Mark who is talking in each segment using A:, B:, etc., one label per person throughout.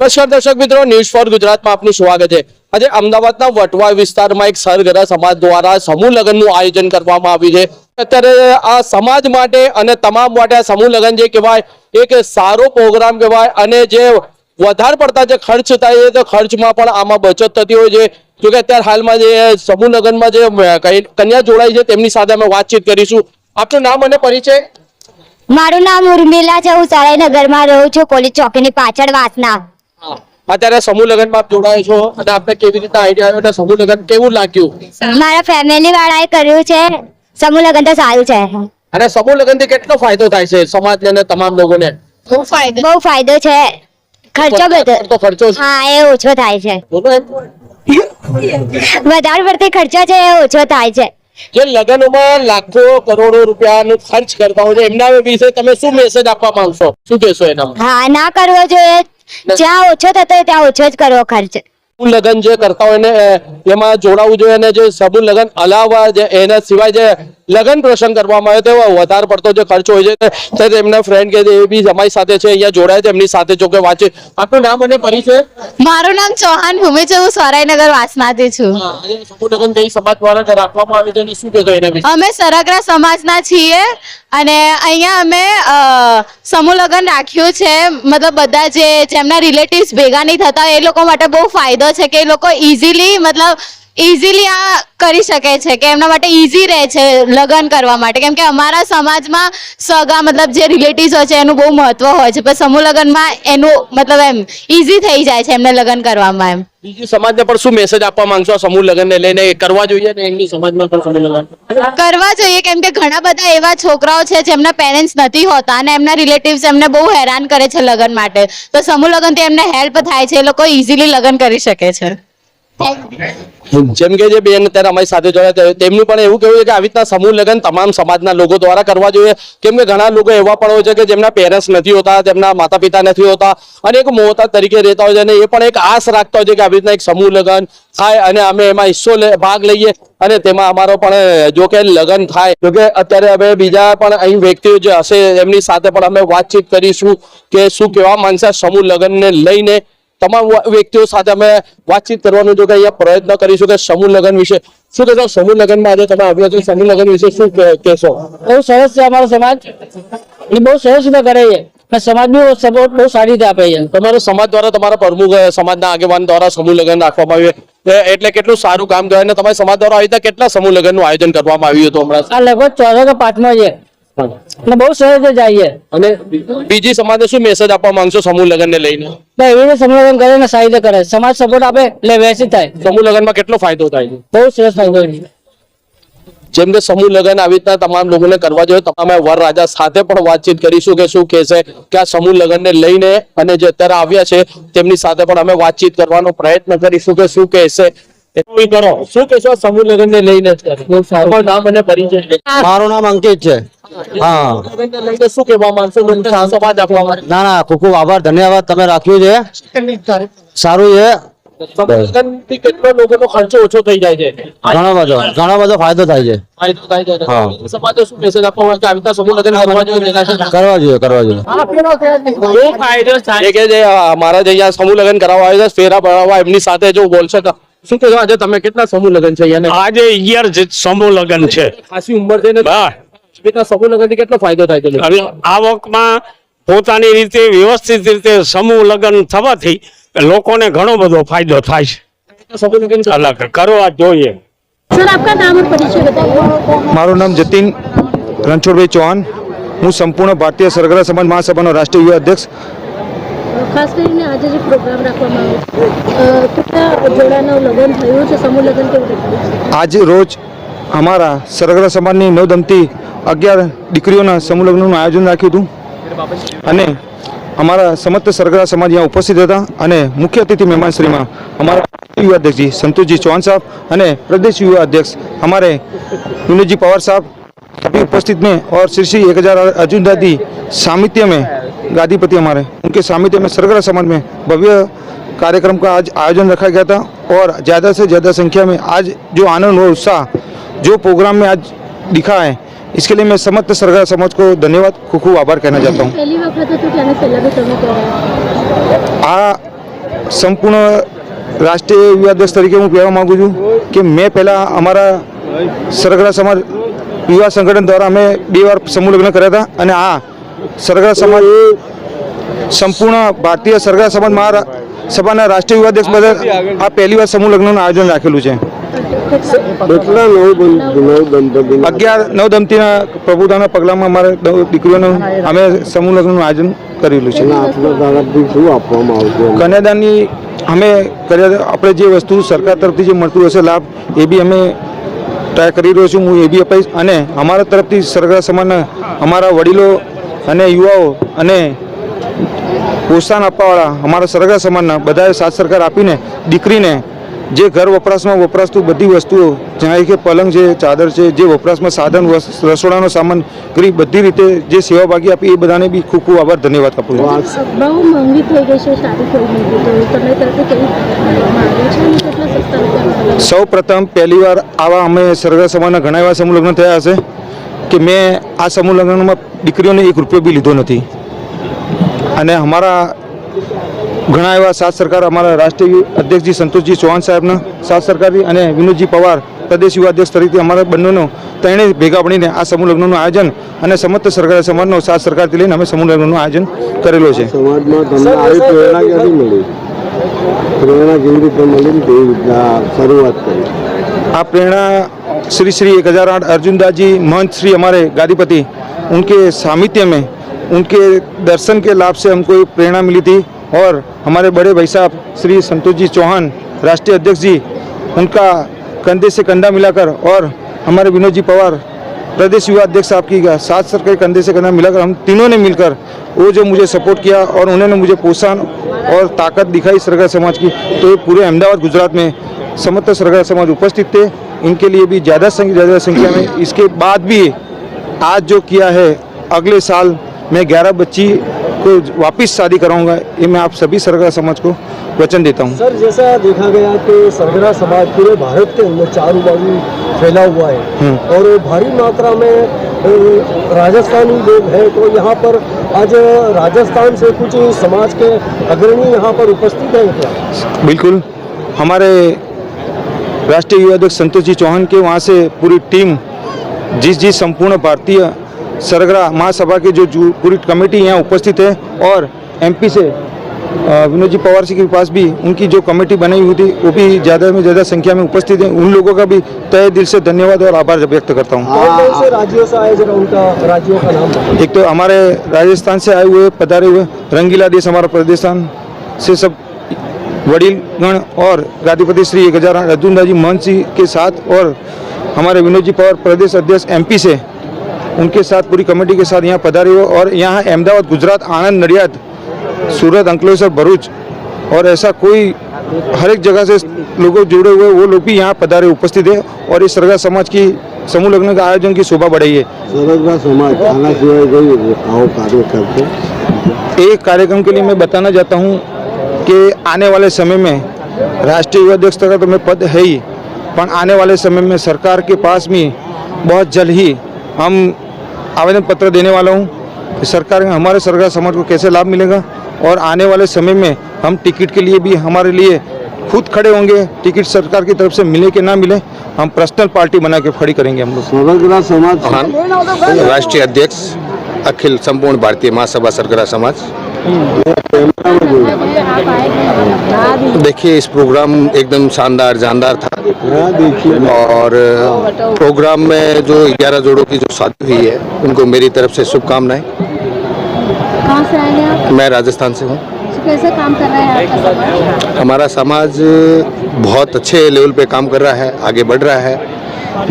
A: નમસ્કાર દર્શક મિત્રો ન્યૂઝ ફોર ગુજરાતમાં આપનું સ્વાગત છે. આજે અમદાવાદના વટવા વિસ્તારમાં એક સરગરા સમાજ દ્વારા સમૂહ લગ્નનું આયોજન કરવામાં આવ્યું છે. અત્યારે આ સમાજ માટે અને તમામ માટે આ સમૂહ લગ્ન જે કહેવાય, એક સારો પ્રોગ્રામ કહેવાય અને જે વધારે પડતા જે ખર્ચ થાય છે, તો ખર્ચમાં પણ આમાં બચત થતી હોય છે. જોકે અત્યારે હાલમાં જે સમૂહ લગ્નમાં જે કન્યા જોડાઈ છે, તેમની સાથે અમે વાતચીત કરીશું. આપનું નામ અને પરિચય?
B: મારું નામ ઉર્મિલા છે. હું સરાઈનગરમાં રહું છું. કોલેજ ચોકીની પાછળ વાસના.
A: અત્યારે સમૂહ લગ્નમાં જોડાય છો અને આપને કેવી રીતે આઈડિયા આવ્યો સમૂહ લગ્ન કેવું લાગ્યું?
B: મારા ફેમિલી વાળાએ કર્યું છે. સમૂહ લગ્ન તો સારું છે.
A: અને સમૂહ લગ્નથી કેટલો ફાયદો થાય છે સમાજ ને તમામ લોકોને?
B: બહુ ફાયદો. છે. ખર્ચો બધો
A: ખર્ચો
B: હા એ ઓછો થાય છે. વધારે પડતી ખર્ચો છે એ ઓછો થાય છે.
A: જે લગ્નોમાં લાખો કરોડો રૂપિયાનો ખર્ચ કરતા હોય છે એમના વિશે તમે શું મેસેજ આપવા માંગશો શું કહેશો એના
B: હા ના કરવો જોઈએ. જ્યાં ઓછો થતો હોય ત્યાં ઓછો જ કરવો ખર્ચ.
A: સમૂહ લગ્ન જે કરતા હોય ને એમાં જોડાવું જોઈએ અને જે સમૂહ લગ્ન અલાવા જે એના સિવાય જે લગ્ન પ્રસંગ કરવામાં આવે તેવો વધારે પડતો જે ખર્ચ હોય છે તે તેમના ફ્રેન્ડ કે એ બી અમારી સાથે છે અહીંયા જોડાય છે એમની સાથે જો કે વાંચે આપનું નામ અને પરિચય?
C: મારું નામ ચૌહાણ ભૂમિ છે હું સરાયનગર વાસમાંથી છું.
A: સમૂહ લગ્ન કઈ સમાજ દ્વારા રાખવામાં આવે છે શું કહેશો એના વિશે?
C: અમે સરગરા સમાજના છીએ અને અહીંયા અમે સમૂહ લગ્ન રાખ્યું છે મતલબ બધા જે જેમના રિલેટિવ્સ ભેગા નહીં થતા એ લોકો માટે બહુ ફાયદો છે કે એ લોકો ઇઝીલી મતલબ ઇઝીલી આ કરી શકે છે કે એમના માટે ઇઝી રહે છે લગ્ન કરવા માટે. કેમ કે અમારા સમાજમાં સગા મતલબ જે રિલેટિવ્સ હોય છે એનું બહુ મહત્વ હોય છે. પણ સમૂહ લગ્નમાં એનું મતલબ એમ ઇઝી થઈ જાય છે એમને લગ્ન કરવામાં એમ.
A: બીજી સમાજને પણ શું મેસેજ આપવા માંગશો? સમૂહ લગ્નને લઈને કરવા જોઈએ ને એમની સમાજમાં પણ સમૂહ લગ્ન?
C: કરવા જોઈએ કેમ કે ઘણા બધા એવા છોકરાઓ છે જેમના પેરેન્ટ્સ નથી હોતા અને એમના રિલેટિવ્સ એમને બહુ હેરાન કરે છે લગ્ન માટે. તો સમૂહ લગ્નથી એમને હેલ્પ થાય છે એ લોકો ઇઝીલી લગ્ન કરી શકે છે.
A: જેમ કે જે બેન અત્યારે અમારી સાથે જોડાયા તેમનું પણ એવું કહેવું છે કે આવી રીતના સમૂહ લગ્ન તમામ સમાજના લોકો દ્વારા કરવા જોઈએ. કેમ કે ઘણા લોકો એવા પણ હોય છે કે જેમના પેરેન્ટ્સ નથી હોતા, તેમના માતા પિતા નથી હોતા અને એક મોહતા તરીકે રહેતા હોય છે અને એ પણ એક આશ રાખતા હોય છે કે આવી રીતના એક સમૂહ લગ્ન થાય અને અમે એમાં હિસ્સો ભાગ લઈએ અને તેમાં અમારો પણ જો કે લગ્ન થાય. જો કે અત્યારે હવે બીજા પણ અહીં વ્યક્તિઓ જે હશે એમની સાથે પણ અમે વાતચીત કરીશું કે શું કહેવા માંગશે સમૂહ લગ્નને લઈને. તમામ વ્યક્તિઓ સાથે અમે વાતચીત કરવાનો જો કે અહીંયા પ્રયત્ન કરીશું કે સમૂહ લગ્ન વિશે. શું કહેશો? સમૂહ લગ્નમાં આજે તમે આવ્યા છો. સમૂહ લગ્ન વિશે શું કહેશો?
D: બહુ સરસ છે અમારો સમાજ. એ બહુ સરસ રીતે કરે છે. સમાજ બી સપોર્ટ બહુ સારી રીતે આપે છે.
A: તમારો સમાજ દ્વારા તમારા પ્રમુખ સમાજના આગેવાન દ્વારા સમૂહ લગ્ન રાખવામાં આવ્યું એટલે કેટલું સારું કામ કહેવાય. અને તમારા સમાજ દ્વારા આવી કેટલા સમૂહ લગ્નનું આયોજન કરવામાં આવ્યું હતું હમણાં?
D: આ લગભગ ચોથો કે પાંચમો છે. અને બહુ સરસ જ આવીએ
A: અને બીજી સમાજને શું મેસેજ આપવા માંગશો સમૂહ લગ્નને લઈને
D: એવી રીતે સંમેલન કરે ને સાહિત્ય કરે. સમાજ સપોર્ટ આપે એટલે વ્યવસ્થિત થાય.
A: સમૂહ લગ્નમાં કેટલો ફાયદો થાય
D: બહુ સરસ ફાયદો છે.
A: જેમ કે સમૂહ લગ્ન આવી રીતના તમામ લોકોને કરવા જોઈએ તમામે વરરાજા સાથે પણ વાતચીત કરીશું કે શું કહેશે કે આ સમૂહ લગ્નને લઈને અને જે અત્યારે આવ્યા છે તેમની સાથે પણ અમે વાતચીત કરવાનો પ્રયત્ન કરીશું કે શું કહેશે. કરો. શું કહેશો? આ સમૂહ લગ્નને લઈને નામ અને પરિચય
E: મારું નામ અંકિત છે. હા.
A: શું કેવા માંગશો? સમાજ આપવા માટે
E: ના ના ખૂબ ખૂબ આભાર. ધન્યવાદ તમે રાખ્યું છે. સારું છે.
A: કેટલો લોકોનો ખર્ચો ઓછો થઈ જાય છે?
E: ઘણો બધો ઘણો બધો ફાયદો થાય છે.
A: ફાયદો થાય છે.
E: હા.
A: સમાજે શું મેસેજ આપવા કે આવી સમૂહ લગ્ન કરવા જોઈએ
E: કરવા જોઈએ કરવા જોઈએ.
A: એ કે જે મારા જે અહીંયા સમૂહ લગ્ન કરાવવા આવ્યા છે ફેરા ભરાવવા એમની સાથે જો બોલશે તો. શું કહેશો આજે તમે કેટલા સમૂહ લગ્ન છે અહીંયા
F: આજે અગિયાર જ સમૂહ લગ્ન છે
A: ખાસી ઉંમર છે ને
F: હા.
A: રીતના સમૂહ લગ્નથી કેટલો ફાયદો થાય છે
F: હવે આવકમાં પોતાની રીતે વ્યવસ્થિત રીતે સમૂહ લગ્ન થવાથી લોકોને ઘણો બધો ફાયદો થાય છે
A: સમૂહ લગ્ન
F: અલગ કરવા જોઈએ
G: सर आपका नाम और परिचय बताइए
H: મારું નામ જતીન રણછોડભાઈ ચૌહાણ હું સંપૂર્ણ ભારતીય સરગરા સમાજ મહાસભાનો રાષ્ટ્રીય યુવા અધ્યક્ષ
G: ખાસ કરીને આજે જે પ્રોગ્રામ રાખવામાં આવ્યો કેટલા જોડાનું લગ્ન થયું છે, સમૂહ લગ્ન કેવું રીતે
H: આજ રોજ અમારા સરગરા સમાજની નવદંતી અગિયાર દીકરીઓના સમૂહ લગ્નનું આયોજન રાખ્યું હતું. અને અમારા સમસ્ત સરગરા સમાજ અહીંયા ઉપસ્થિત હતા અને મુખ્ય અતિથિ મહેમાનશ્રીમાં અમારા યુવા અધ્યક્ષજી સંતોષજી ચૌહાણ સાહેબ અને પ્રદેશ યુવા અધ્યક્ષ અમારે વિનોદજી પવાર સાહેબ साहब अभी उपस्थित में और श्री श्री एक हजार अर्जुन दादी सामित्य में गादीपति हमारे उनके सामित्य में सरगरा समाज में भव्य कार्यक्रम का आज आयोजन रखा गया था और ज़्यादा से ज़्यादा संख्या में आज जो आनंद और उत्साह जो प्रोग्राम में आज दिखा है इसके लिए मैं समस्त सरगरा समाज को धन्यवाद खूब खूब आभार कहना चाहता हूँ
G: પહેલી વખત હતું કે આને પહેલા બી તમે કર્યા
H: આ સંપૂર્ણ રાષ્ટ્રીય યુવા અધ્યક્ષ તરીકે હું કહેવા માગું છું કે મેં પહેલાં અમારા સરગરા સમાજ યુવા સંગઠન દ્વારા અમે બે વાર સમૂહ લગ્ન કર્યા હતા અને આ સરગરા સમાજ સંપૂર્ણ ભારતીય સરગરા સમાજ મહારા સભાના રાષ્ટ્રીય યુવા દિવસ બદલ આ પહેલી વાર સમૂહ લગ્નનું આયોજન રાખેલું છે. અગિયાર નવ દંપતીના પ્રભુતાના પગલામાં અમારે દીકરીઓનું અમે સમૂહ લગ્નનું આયોજન કરેલું છે. કન્યાદાનની અમે કર્યા આપણે જે વસ્તુ સરકાર તરફથી જે મળતું હશે લાભ એ બી અમે ટ્રાય કરી રહ્યો છું, હું એ બી અપાઈશ અને અમારા તરફથી સરગરા સમાજના અમારા વડીલો અને યુવાઓ અને પ્રોત્સાહન આપવાવાળા અમારા સરકાર સમાજના બધાએ સાથ સરકાર આપીને દીકરીને જે ઘર વપરાશમાં વપરાશતું બધી વસ્તુઓ જ્યાં કે પલંગ છે ચાદર છે જે વપરાશમાં સાધન વસ- રસોડાનો સામાન કરી બધી રીતે જે સેવા ભાગી આપી એ બધાને બી ખૂબ ખૂબ આભાર ધન્યવાદ આપું છું. સૌ પ્રથમ પહેલીવાર આવા અમે સરગા સમાજના ઘણા એવા સમૂહ લગ્ન થયા હશે કે મેં આ સમૂહ લગ્નમાં દીકરીઓને એક રૂપિયો બી લીધો નથી. અને અમારા ઘણા એવા સાથ સરકાર અમારા રાષ્ટ્રીય અધ્યક્ષજી સંતોષજી ચૌહાણ સાહેબના સાથ સરકારથી અને વિનોદજી પવાર પ્રદેશ યુવા અધ્યક્ષ તરીકે અમારા બંનેનો ત્રણેય ભેગા મળીને આ સમૂહ લગ્નનું આયોજન અને સમસ્ત સરકાર સમાજનો સાથ સરકારથી લઈને અમે સમૂહ લગ્નનું આયોજન કરેલો છે
I: સમાજમાં તમને આવી પ્રેરણા ક્યાંથી મળી પ્રેરણા કેવી રીતે મળી ને કેવી રીતના શરૂઆત કરી
H: આ प्रेरणा श्री श्री एक हज़ार आठ अर्जुनदास जी महंत श्री हमारे गादीपति उनके सामित्य में उनके दर्शन के लाभ से हमको ये प्रेरणा मिली थी और हमारे बड़े भाई साहब श्री संतोष जी चौहान, राष्ट्रीय अध्यक्ष जी, उनका कंधे से कंधा मिलाकर और हमारे विनोद जी पवार, प्रदेश युवा अध्यक्ष साहब की साथ सर के कंधे से कंधा मिलाकर हम तीनों ने मिलकर वो जो मुझे सपोर्ट किया और उन्होंने मुझे प्रोत्साहन और ताकत दिखाई सरकार समाज की तो ये पूरे अहमदाबाद, गुजरात में समस्त सरकार समाज उपस्थित थे। इनके लिए भी ज़्यादा ज़्यादा संख्या में। इसके बाद भी आज जो किया है, अगले साल मैं ग्यारह बच्ची को वापस शादी कराऊँगा ये मैं आप सभी सरगरा समाज को वचन देता हूँ।
I: सर जैसा देखा गया कि सरगरा समाज पूरे भारत के अंदर चारों बाजू फैला हुआ है और भारी मात्रा में राजस्थानी लोग हैं तो यहाँ पर आज राजस्थान से कुछ समाज के अग्रणी यहाँ पर उपस्थित हैं क्या?
H: बिल्कुल। हमारे राष्ट्रीय युवा अध्यक्ष संतोष जी चौहान के वहाँ से पूरी टीम जिस जिस संपूर्ण भारतीय सरगरा महासभा के जो जो पूरी कमेटी यहाँ उपस्थित है और एमपी से विनोद जी पवार जी के पास भी उनकी जो कमेटी बनाई हुई थी वो भी ज़्यादा में ज़्यादा संख्या में उपस्थित है। उन लोगों का भी तय दिल से धन्यवाद और आभार व्यक्त करता हूँ।
I: राज्यों से आए जरा उनका राज्यों का नाम
H: एक तो हमारे राजस्थान से आए हुए पधारे हुए रंगीला देश हमारा प्रदेशान से सब वडीलगण और गादीपति श्री हज़ार अर्जुन जी महंत जी के साथ और हमारे विनोद जी पवार प्रदेश अध्यक्ष एमपी से उनके साथ पूरी कमेटी के साथ यहाँ पधारे हो और यहाँ अहमदाबाद गुजरात आनंद नडियाद सूरत अंकलेश्वर भरूच और ऐसा कोई हर एक जगह से लोगों जुड़े हुए वो लोग भी यहाँ पधारे उपस्थित है और इस सरगा समाज की समूह लग्न का आयोजन की शोभा बढ़ी है। एक कार्यक्रम के लिए मैं बताना चाहता हूँ कि आने वाले समय में राष्ट्रीय युवा अध्यक्ष का तो मैं पद है ही पर आने वाले समय में सरकार के पास भी बहुत जल्द ही हम आवेदन पत्र देने वाला हूँ सरकार हमारे सरकार समाज को कैसे लाभ मिलेगा और आने वाले समय में हम टिकट के लिए भी हमारे लिए खुद खड़े होंगे टिकट सरकार की तरफ़ से मिले कि ना मिले हम पर्सनल पार्टी बना के खड़ी करेंगे हम लोग।
I: समाज।
J: राष्ट्रीय अध्यक्ष अखिल संपूर्ण भारतीय महासभा सरगरा समाज। देखिए इस प्रोग्राम एकदम शानदार जानदार था। और प्रोग्राम में जो ग्यारह जोड़ों की जो शादी हुई है उनको मेरी तरफ़ से शुभकामनाएँ।
G: कहाँ से आए हैं
J: मैं राजस्थान से हूँ।
G: तो कैसे काम कर रहा है आपका समाज?
J: हमारा समाज बहुत अच्छे लेवल पे काम कर रहा है आगे बढ़ रहा है।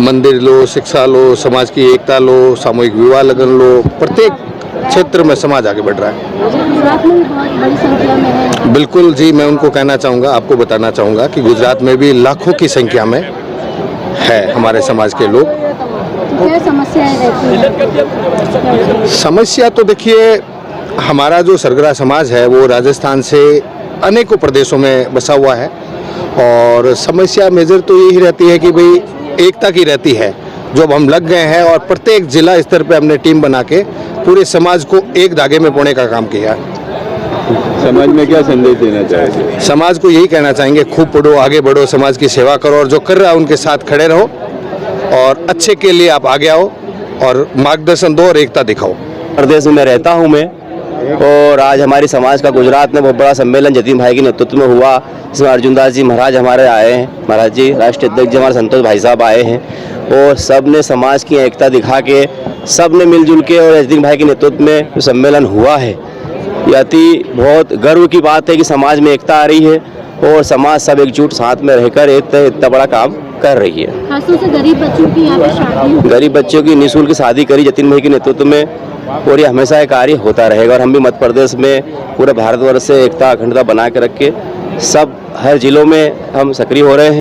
J: मंदिर लो शिक्षा लो समाज की एकता लो सामूहिक विवाह लगन लो प्रत्येक क्षेत्र में समाज आगे बढ़ रहा है।
G: गुजरात में भी बहुत बड़ी संख्या में है।
J: बिल्कुल जी मैं उनको कहना चाहूँगा आपको बताना चाहूँगा कि गुजरात में भी लाखों की संख्या में है हमारे समाज के लोग।
G: तो समस्याएँ रहती हैं?
J: समस्या तो देखिए हमारा जो सरगरा समाज है वो राजस्थान से अनेकों प्रदेशों में बसा हुआ है। और समस्या मेजर तो यही रहती है कि भाई एकता की रहती है। जो अब हम लग गए हैं और प्रत्येक जिला स्तर पे हमने टीम बना के पूरे समाज को एक धागे में पोने का काम किया है।
K: समाज में क्या संदेश देना चाहेंगे?
J: समाज को यही कहना चाहेंगे खूब पढ़ो आगे बढ़ो समाज की सेवा करो और जो कर रहा है उनके साथ खड़े रहो और अच्छे के लिए आप आगे आओ और मार्गदर्शन दो और एकता दिखाओ।
E: प्रदेश में रहता हूँ मैं और आज हमारी समाज का गुजरात में बहुत बड़ा सम्मेलन जतीन भाई के नेतृत्व में हुआ, जिसमें अर्जुन दास जी महाराज हमारे आए हैं, महाराज जी, राष्ट्रीय अध्यक्ष जी हमारे संतोष भाई साहब आए हैं, और सबने समाज की एकता दिखा के सबने मिलजुल के और जतीन भाई के नेतृत्व में जो सम्मेलन हुआ है, ये अति बहुत गर्व की बात है कि समाज में एकता आ रही है, और समाज सब एकजुट साथ में रहकर एक इतना बड़ा काम कर रही है।
G: खासतौर से गरीब बच्चों की यहाँ पे शादी
E: गरीब बच्चों की निःशुल्क शादी करी जतिन भाई के नेतृत्व में और ये हमेशा एक कार्य होता रहेगा और हम भी मध्य प्रदेश में पूरे भारतवर्ष से एकता अखंडता बना के रख के सब हर जिलों में हम सक्रिय हो रहे हैं।